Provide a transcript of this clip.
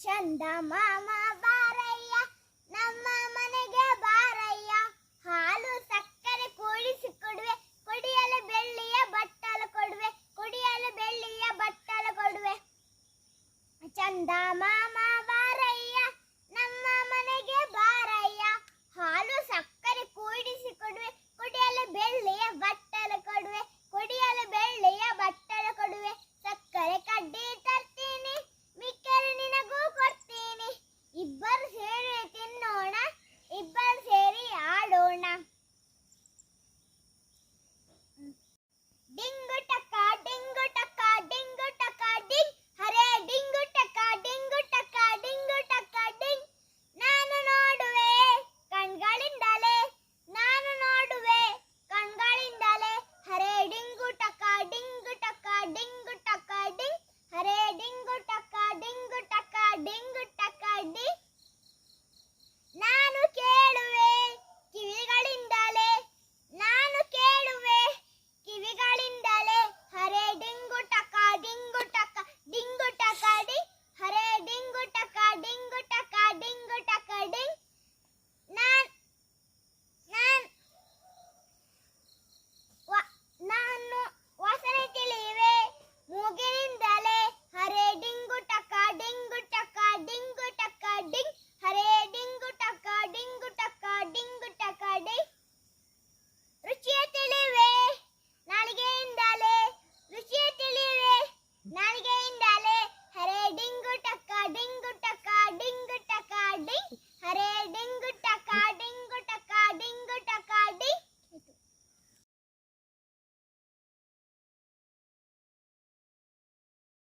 ಚಂದ ಮಾಮ ಬಾರಯ್ಯ, ನಮ್ಮ ಮನೆಗೆ ಬಾರಯ್ಯ. ಹಾಲು ಸಕ್ಕರೆ ಕೂಡಿಸಿ ಕೊಡುವೆ, ಕುಡಿಯಲು ಬೆಳ್ಳಿಯ ಬಟ್ಟಲು ಕೊಡುವೆ, ಕುಡಿಯಲು ಬೆಳ್ಳಿಯ ಬಟ್ಟಲು ಕೊಡುವೆ. ಚಂದ ಮಾಮ